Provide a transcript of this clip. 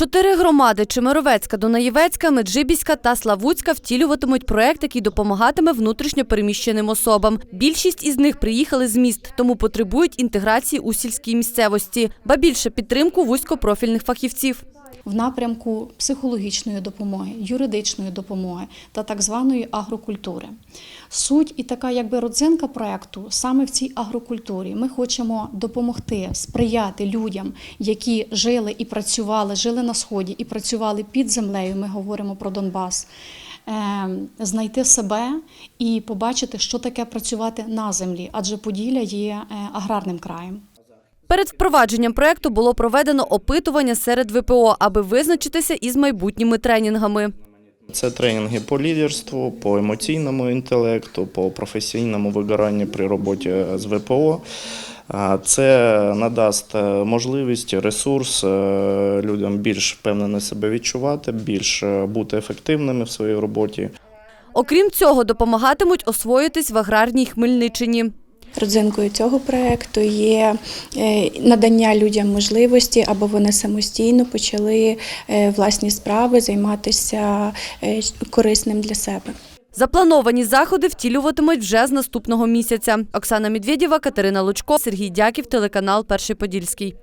Чотири громади Чемеровецька, Дунаєвецька, Меджибіська та Славутська втілюватимуть проект, який допомагатиме внутрішньо переміщеним особам. Більшість із них приїхали з міст, тому потребують інтеграції у сільській місцевості, ба більше підтримку вузькопрофільних фахівців. В напрямку психологічної допомоги, юридичної допомоги та так званої агрокультури. Суть і така якби родзинка проекту саме в цій агрокультурі. Ми хочемо допомогти сприяти людям, які жили і працювали, жили на сході і працювали під землею. Ми говоримо про Донбас. е, Знайти себе і побачити, що таке працювати на землі, адже Поділля є е, аграрним краєм. Перед впровадженням проекту було проведено опитування серед ВПО, аби визначитися із майбутніми тренінгами. Це тренінги по лідерству, по емоційному інтелекту, по професійному вигоранню при роботі з ВПО. Це надасть е, можливість, ресурс е, людям більш впевнено себе відчувати, більш е, бути ефективними в своїй роботі. Окрім цього, допомагатимуть освоїтись в аграрній Хмельниччині. Родзинкою цього проекту є е, надання людям можливості, аби вони самостійно почали е, власні справи займатися е, корисним для себе. Заплановані заходи втілюватимуть вже з наступного місяця. Оксана Медведєва, Катерина Лучко, Сергій Дяків, телеканал Перший Подільський.